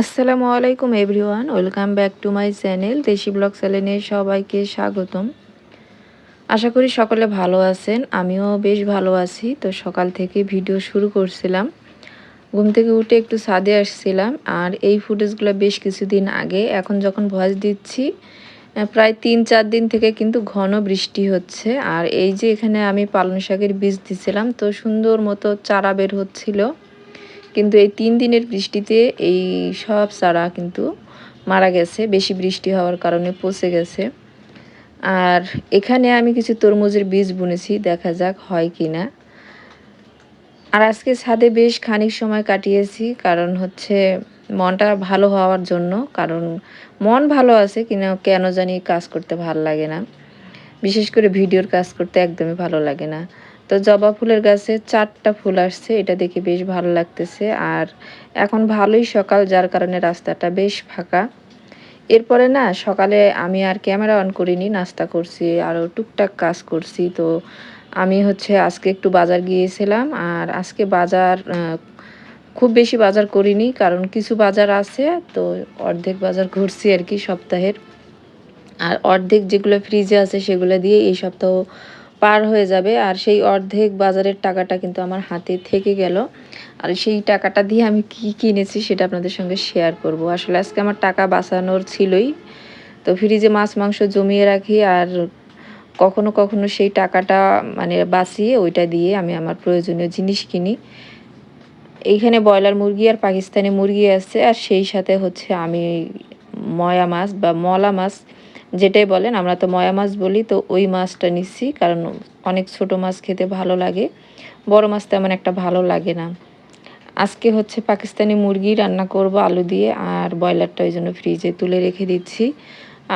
আসসালামু আলাইকুম everyone, welcome back to my channel Desi blog চ্যানেলে সবাইকে স্বাগতম। আশা করি সকলে ভালো আছেন, আমিও বেশ ভালো আছি। তো সকাল থেকে ভিডিও শুরু করছিলাম। ঘুম থেকে উঠে একটু ছাদে আসছিলাম আর এই ফুটেজগুলো বেশ কিছুদিন আগে। এখন যখন ভয়েস দিচ্ছি প্রায় তিন চার দিন থেকে কিন্তু ঘন বৃষ্টি হচ্ছে। আর এই যে এখানে আমি পালং শাকের বীজ দিছিলাম, তো সুন্দর মতো চারা বের হচ্ছিল। কিন্তু এই তিন দিনের বৃষ্টিতে এই সব চারা কিন্তু মারা গেছে, বেশি বৃষ্টি হওয়ার কারণে পচে গেছে। আর এখানে আমি কিছু তরমুজের বীজ বুনেছি, দেখা যাক হয় কি না। আর আজকে ছাদে বেশ খানিক সময় কাটিয়েছি, কারণ হচ্ছে মনটা ভালো হওয়ার জন্য, কারণ মন ভালো আছে কিনা কেন জানি কাজ করতে ভালো লাগে না। বিশেষ করে ভিডিওর কাজ করতে একদমই ভালো লাগে না। তো জবা ফুলের গাছে চারটা ফুল আসছে, এটা দেখে বেশ ভালো লাগতেছে। আর এখন ভালোই সকাল, যার কারণে রাস্তাটা বেশ ফাঁকা। এরপরে না, সকালে আমি আর ক্যামেরা অন করিনি, নাস্তা করছি আরও টুকটাক কাজ করছি। তো আমি হচ্ছে আজকে একটু বাজার গিয়েছিলাম, আর আজকে বাজার খুব বেশি বাজার করিনি, কারণ কিছু বাজার আছে, তো অর্ধেক বাজার ঘুরছি আর কি সপ্তাহের। আর অর্ধেক যেগুলো ফ্রিজে আছে, সেগুলো দিয়ে এই সপ্তাহ পার হয়ে যাবে। আর সেই অর্ধেক বাজারের টাকাটা কিন্তু আমার হাতে থেকে গেল। আর সেই টাকাটা দিয়ে আমি কি কিনেছি সেটা আপনাদের সঙ্গে শেয়ার করব। আসলে আজকে আমার টাকা বাঁচানোর ছিলই। তো ফ্রিজে মাছ, মাংস জমিয়ে রাখি আর কখনো কখনো সেই টাকাটা মানে বাঁচিয়ে ওইটা দিয়ে আমি আমার প্রয়োজনীয় জিনিস কিনি। এইখানে ব্রয়লার মুরগি আর পাকিস্তানি মুরগি আছে। আর সেই সাথে হচ্ছে আমি ময়া মাছ বা মলা মাছ যেটাই বলেন, আমরা তো ময়া মাছ বলি, তো ওই মাছটা নিচ্ছি, কারণ অনেক ছোট মাছ খেতে ভালো লাগে। বড় মাছ তেমন একটা ভালো লাগে না। আজকে হচ্ছে পাকিস্তানি মুরগি রান্না করব আলু দিয়ে, আর ব্রয়লারটা ওই জন্য ফ্রিজে তুলে রেখে দিচ্ছি।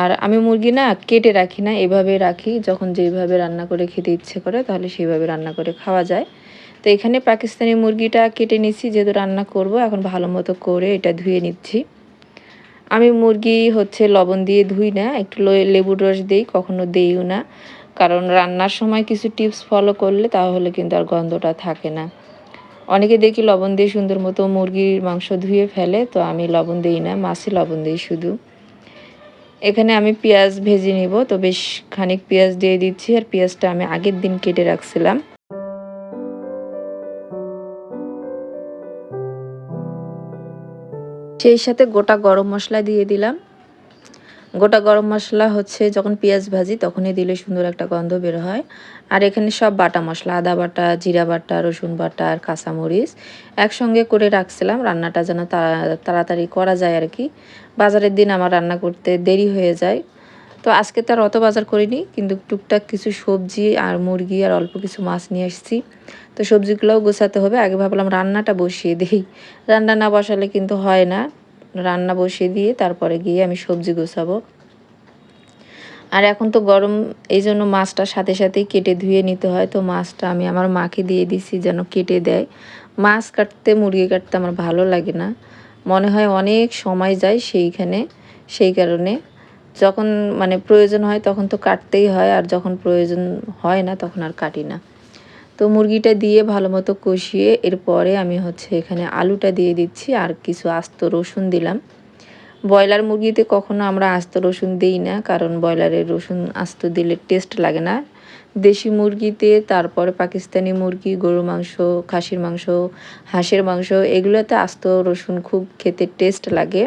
আর আমি মুরগি না কেটে রাখি না, এভাবে রাখি, যখন যেইভাবে রান্না করে খেতে ইচ্ছে করে, তাহলে সেইভাবে রান্না করে খাওয়া যায়। তো এখানে পাকিস্তানি মুরগিটা কেটে নিচ্ছি, যেহেতু রান্না করব, এখন ভালো মতো করে এটা ধুয়ে নিচ্ছি। আমি মুরগি হচ্ছে লবণ দিয়ে ধুই না, একটু লেবুর রস দিই, কখনো দিইও না। কারণ রান্নার সময় কিছু টিপস ফলো করলে তাহলে কিন্তু আর গন্ধটা থাকে না। অনেকে দেখি লবণ দিয়ে সুন্দর মতো মুরগির মাংস ধুয়ে ফেলে, তো আমি লবণ দিই না, মাছে লবণ দিই শুধু। এখানে আমি পেঁয়াজ ভেজে নিব, তো বেশ খানিক পেঁয়াজ দিয়ে দিচ্ছি, আর পেঁয়াজটা আমি আগের দিন কেটে রাখছিলাম। সেই সাথে গোটা গরম মশলা দিয়ে দিলাম। গোটা গরম মশলা হচ্ছে যখন পেঁয়াজ ভাজি তখনই দিলে সুন্দর একটা গন্ধ বের হয়। আর এখানে সব বাটা মশলা, আদা বাটা, জিরা বাটা, রসুন বাটা আর কাঁচামরিচ একসঙ্গে করে রাখছিলাম। রান্নাটা যেন তাড়াতাড়ি করা যায় আর কি। বাজারের দিন আমার রান্না করতে দেরি হয়ে যায়। তো আজকে তার অত বাজার করিনি, কিন্তু টুকটাক কিছু সবজি আর মুরগি আর অল্প কিছু মাছ নিয়ে আসছি। তো সবজিগুলোও গোছাতে হবে, আগে ভাবলাম রান্নাটা বসিয়ে দিই। রান্না না বসালে কিন্তু হয় না, রান্না বসিয়ে দিয়ে তারপরে গিয়ে আমি সবজি গোছাবো। আর এখন তো গরম, এই জন্য মাছটা সাথে সাথেই কেটে ধুয়ে নিতে হয়। তো মাছটা আমি আমার মাকে দিয়ে দিছি যেন কেটে দেয়। মাছ কাটতে, মুরগি কাটতে আমার ভালো লাগে না। মনে হয় অনেক সময় যায় সেইখানে, সেই কারণে যখন মানে প্রয়োজন হয় তখন তো কাটতেই হয়, আর যখন প্রয়োজন হয় না তখন আর কাটি না। তো মুরগিটা দিয়ে ভালো মতো কষিয়ে এরপরে আমি হচ্ছে এখানে আলুটা দিয়ে দিচ্ছি আর কিছু আস্ত রসুন দিলাম। ব্রয়লার মুরগিতে কখনো আমরা আস্ত রসুন দিই না, কারণ ব্রয়লারের রসুন আস্ত দিলে টেস্ট লাগে না। দেশি মুরগিতে তারপরে পাকিস্তানি মুরগি, গরুর মাংস, খাসির মাংস, হাঁসের মাংস, এগুলোতে আস্ত রসুন খুব খেতে টেস্ট লাগে।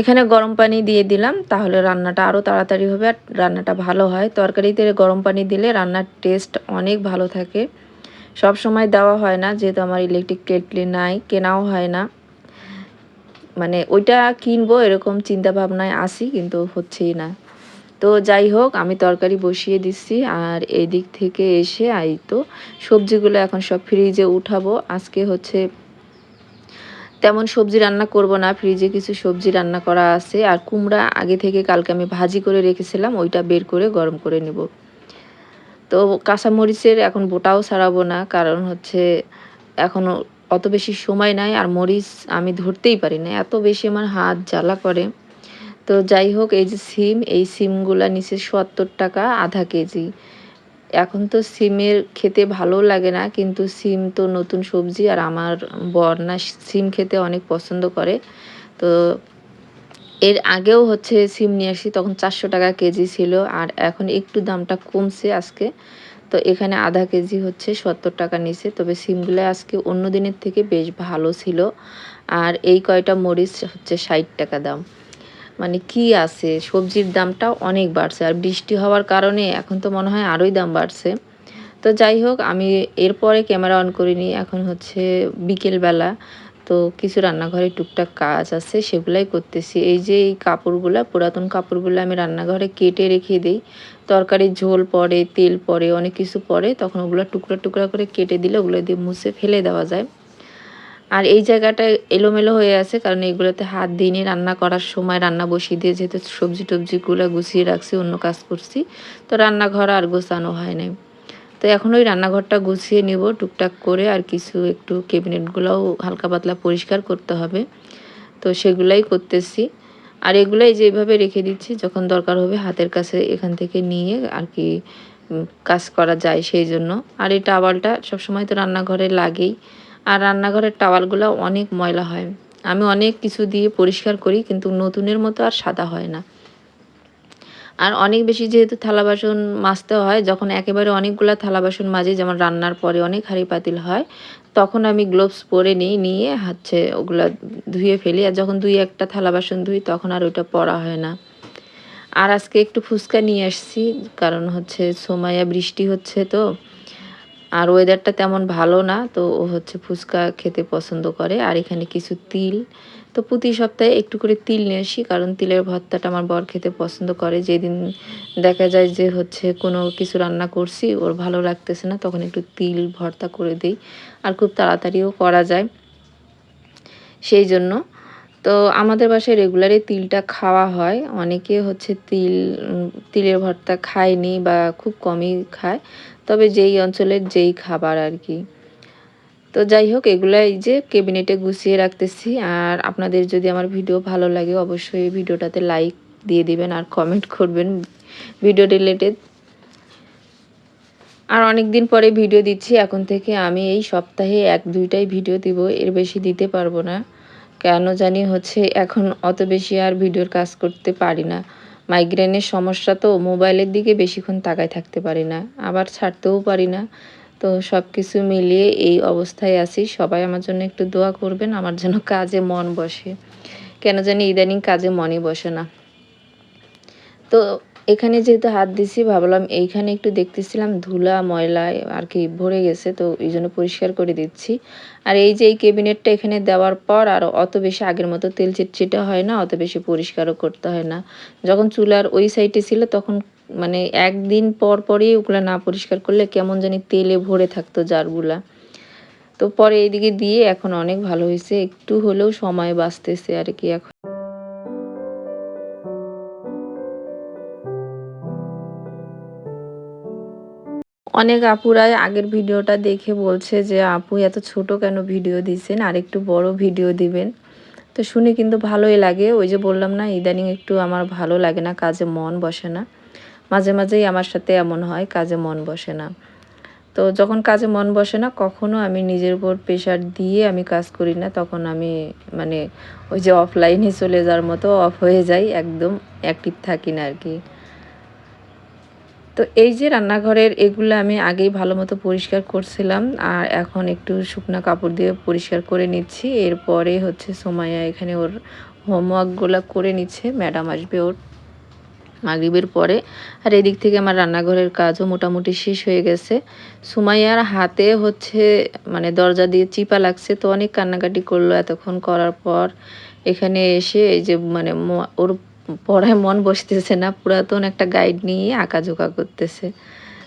এখানে গরম পানি দিয়ে দিলাম, তাহলে রান্নাটা আরও তাড়াতাড়ি হবে আর রান্নাটা ভালো হয়। তরকারিতে গরম পানি দিলে রান্নার টেস্ট অনেক ভালো থাকে। সব সময় দেওয়া হয় না, যেহেতু আমার ইলেকট্রিক কেটলি নাই, কেনাও হয় না। মানে ওইটা কিনবো এরকম চিন্তা ভাবনায় আসি কিন্তু হচ্ছেই না। তো যাই হোক, আমি তরকারি বসিয়ে দিচ্ছি আর এই দিক থেকে এসে আই তো সবজিগুলো এখন সব ফ্রিজে উঠাবো। আজকে হচ্ছে তেমন সবজি রান্না করব না ফ্রিজে কিছু সবজি রান্না করা আছে, আর কুমড়া আগে থেকে কালকে আমি ভাজি করে রেখেছিলাম, ওইটা বের করে গরম করে নেব। তো কাঁচামরিচের এখন বোটাও ছাড়াবো না, কারণ হচ্ছে এখন অত বেশি সময় নাই, আর মরিচ আমি ধরতেই পারি না, এত বেশি আমার হাত জ্বালা করে। তো যাই হোক, এই যে সিম, এই সিমগুলা নিচে সত্তর টাকা আধা কেজি। এখন তো সিমের খেতে ভালো লাগে না, কিন্তু সিম তো নতুন সবজি আর আমার বর না সিম খেতে অনেক পছন্দ করে। তো এর আগেও হচ্ছে সিম নিয়ে আসি তখন চারশো টাকা কেজি ছিল আর এখন একটু দামটা কমছে আজকে। তো এখানে আধা কেজি হচ্ছে সত্তর টাকা নিছে, তবে সিমগুলো আজকে অন্য দিনের থেকে বেশ ভালো ছিল। আর এই কয়টা মরিচ হচ্ছে ষাট টাকা দাম। মানে কি আছে? সবজির দামটাও অনেক বাড়ছে। আর বৃষ্টি হওয়ার কারণে এখন তো মনে হয় আরোই দাম বাড়ছে। তো যাই হোক, আমি এরপরে ক্যামেরা অন করিনি। এখন হচ্ছে বিকেলবেলা। তো কিছু রান্নাঘরে টুকটাক কাজ আছে, সেগুলাই করতেছি। এই যে এই কাপড়গুলো, পুরাতন কাপড়গুলো আমি রান্নাঘরে কেটে রেখে দিই। তরকারির ঝোল পড়ে, তেল পড়ে, অনেক কিছু পড়ে, তখন ওগুলো টুকরা টুকরা করে কেটে দিলে ওগুলো দিয়ে মুছে ফেলে দেওয়া যায়। আর এই জায়গাটা এলোমেলো হয়ে আছে, কারণ এগুলোতে হাত দিইনি। রান্না করার সময় রান্না বসিয়ে দিয়ে যেহেতু সবজি টবজিগুলো গুছিয়ে রাখছি, অন্য কাজ করছি। তো রান্নাঘর আর গোছানো হয় নাই। তো এখন ওই রান্নাঘরটা গুছিয়ে নিব, টুকটাক করে আর কিছু একটু ক্যাবিনেটগুলোও হালকা পাতলা পরিষ্কার করতে হবে। তো সেগুলাই করতেছি। আর এগুলাই যেভাবে রেখে দিচ্ছি, যখন দরকার হবে হাতের কাছে এখান থেকে নিয়ে আর কি কাজ করা যায় সেই জন্য। আর এই টাওয়ালটা সবসময় তো রান্নাঘরে লাগেই। আর রান্নাঘরের টাওয়ালগুলো অনেক ময়লা হয়। আমি অনেক কিছু দিয়ে পরিষ্কার করি, কিন্তু নতুনের মতো আর সাদা হয় না। আর অনেক বেশি যেহেতু থালা বাসন মাজতে হয়, যখন একেবারে অনেকগুলো থালা বাসন মাজি, যেমন রান্নার পরে অনেক হাঁড়ি পাতিল হয়, তখন আমি গ্লোভস পরে নিই, নিয়ে হচ্ছে ওগুলা ধুয়ে ফেলি। আর যখন দুই একটা থালা বাসন ধুই, তখন আর ওইটা পরা হয় না। আর আজকে একটু ফুচকা নিয়ে আসছি, কারণ হচ্ছে সময়া বৃষ্টি হচ্ছে তো। আর ওয়েদারটা তেমন ভালো না, তো ও হচ্ছে ফুচকা খেতে পছন্দ করে। আর এখানে কিছু তিল, তো প্রতি সপ্তাহে একটু করে তিল নিয়ে আসি, কারণ তিলের ভর্তাটা আমার বর খেতে পছন্দ করে। যেদিন দেখা যায় যে হচ্ছে কোনো কিছু রান্না করছি, ওর ভালো লাগতেছে না, তখন একটু তিল ভর্তা করে দিই। আর খুব তাড়াতাড়িও করা যায়। সেই জন্য, তো আমাদের বাসায় রেগুলারই তিলটা খাওয়া হয়। অনেকে হচ্ছে তিল তিলের ভর্তা খায়নি বা খুব কমই খায়। তবে যেই অঞ্চলের যেই খাবার আর কি। তো যাই হোক এগুলো এই যে কেবিনেটে গুছিয়ে রাখতেছি। আর আপনাদের যদি আমার ভিডিও ভালো লাগে, অবশ্যই ভিডিওটাতে লাইক দিয়ে দিবেন আর কমেন্ট করবেন ভিডিও রিলেটেড। আর অনেক দিন পরে ভিডিও দিচ্ছি, এখন থেকে আমি এই সপ্তাহে এক, দুইটাই ভিডিও দিব, এর বেশি দিতে পারব না। কেন জানি হচ্ছে এখন অত বেশি আর ভিডিওর কাজ করতে পারি না। মাইগ্রেনের সমস্যা তো মোবাইলের দিকে বেশিক্ষণ তাকায় থাকতে পারি না, আবার ছাড়তেও পারি না। তো সব কিছু মিলিয়ে এই অবস্থায় আছি। সবাই আমার জন্য একটু দোয়া করবেন, আমার যেন কাজে মন বসে। কেন জানি ইদানিং কাজে মনই বসে না। তো এখানে যেহেতু হাত দিছি, ভাবলাম এইখানে একটু দেখতেছিলাম ধুলা, ময়লা আর কি ভরে গেছে, তো এই জন্য পরিষ্কার করে দিচ্ছি। আর এই যে এই কেবিনেটটা এখানে দেওয়ার পর আর অত বেশি আগের মতো তেল চিটচিটা হয় না, অত বেশি পরিষ্কারও করতে হয় না। যখন চুলার ওই সাইডে ছিল, তখন মানে একদিন পর পরই ওগুলো না পরিষ্কার করলে কেমন জানি তেলে ভরে থাকতো জারগুলা। তো পরে এইদিকে দিয়ে এখন অনেক ভালো হয়েছে, একটু হলেও সময় বাঁচতেছে আর কি এখন। অনেক আপুরাই আগের ভিডিওটা দেখে বলছে যে, আপু, এত ছোট কেন ভিডিও দিচ্ছেন আর একটু বড় ভিডিও দিবেন। তো শুনে কিন্তু ভালোই লাগে। ওই যে বললাম না, ইদানিং একটু আমার ভালো লাগে না, কাজে মন বসে না। মাঝে মাঝেই আমার সাথে এমন হয়, কাজে মন বসে না। তো যখন কাজে মন বসে না, কখনো আমি নিজের উপর প্রেশার দিয়ে আমি কাজ করি না, তখন আমি মানে ওই যে অফলাইনে চলে যাওয়ার মতো অফ হয়ে যাই, একদম অ্যাক্টিভ থাকি না আর কি। তো এই যে রান্নাঘরের এগুলো আমি আগেই ভালো মতো পরিষ্কার করছিলাম, আর এখন একটু শুকনা কাপড় দিয়ে পরিষ্কার করে নিচ্ছি। এরপরে হচ্ছে সোমাইয়া এখানে ওর হোমওয়ার্কগুলো করে নিচ্ছে, ম্যাডাম আসবে ওর মাগরিবের পরে। আর এদিক থেকে আমার রান্নাঘরের কাজও মোটামুটি শেষ হয়ে গেছে। সুমাইয়ার হাতে হচ্ছে মানে দরজা দিয়ে চিপা লাগছে, তো অনেক কান্নাকাটি করল এতক্ষণ করার পর। এখানে এসে এই যে মানে ওর পড়ায় মন বসতেছে না, পুরাতন একটা গাইড নিয়ে আঁকাঝোঁকা করতেছে।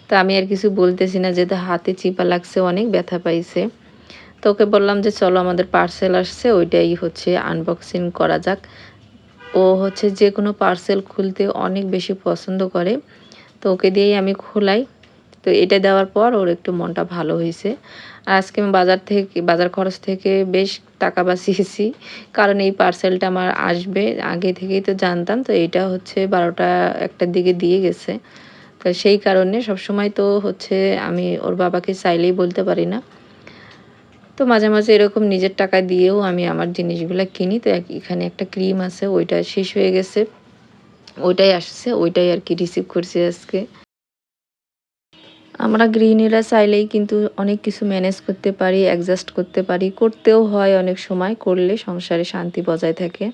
তো আমি আর কিছু বলতেছি না, যেহেতু হাতে চিপা লাগছে, অনেক ব্যথা পাইছে। তো ওকে বললাম যে, চলো আমাদের পার্সেল আসছে, ওইটাই হচ্ছে আনবক্সিং করা যাক। ও হচ্ছে যে কোনো পার্সেল খুলতে অনেক বেশি পছন্দ করে। তো ওকে দিয়েই আমি খোলাই। তো এটা দেওয়ার পর ওর একটু মনটা ভালো হয়েছে আর আজকে আমি বাজার থেকে, বাজার খরচ থেকে বেশ টাকা বাঁচিয়েছি। কারণ এই পার্সেলটা আমার আসবে আগে থেকেই তো জানতাম, তো এটা হচ্ছে বারোটা একটার দিকে দিয়ে গেছে। তো সেই কারণে সবসময় তো হচ্ছে আমি ওর বাবাকে চাইলেই বলতে পারি না। তো মাঝে মাঝে এরকম নিজের টাকা দিয়েও আমি আমার জিনিসগুলো কিনি, তো এখানে একটা ক্রিম আছে, ওইটা শেষ হয়ে গেছে। ওইটাই আসছে, ওইটাই আর কি রিসিভ করছি আজকে। আমরা গৃহিণীরা চাইলেই কিন্তু অনেক কিছু ম্যানেজ করতে পারি অ্যাডজাস্ট করতে পারি। করতেও হয় অনেক সময়, করলে সংসারে শান্তি বজায় থাকে।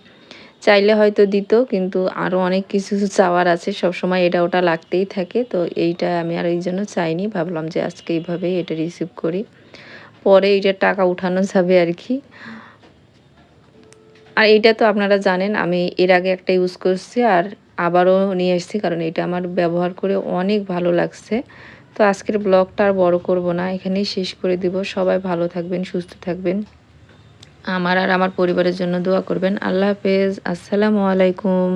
চাইলে হয়তো দিত, কিন্তু আরও অনেক কিছু চাওয়ার আছে সব সময় এটা ওটা লাগতেই থাকে। তো এইটা আমি আর এই জন্য চাইনি, ভাবলাম যে আজকে এইভাবেই এটা রিসিভ করি। পরে এইটার টাকা উঠানো যাবে আর কি। আর এইটা তো আপনারা জানেন, আমি এর আগে একটা ইউজ করছি আর আবারও নিয়ে এসেছি, কারণ এটা আমার ব্যবহার করে অনেক ভালো লাগছে। তো আজকের ব্লগটা আর বড় করব না, এখানেই শেষ করে দিব। সবাই ভালো থাকবেন, সুস্থ থাকবেন। আমার আর আমার পরিবারের জন্য দোয়া করবেন। আল্লাহ হাফেজ। আসসালামু আলাইকুম।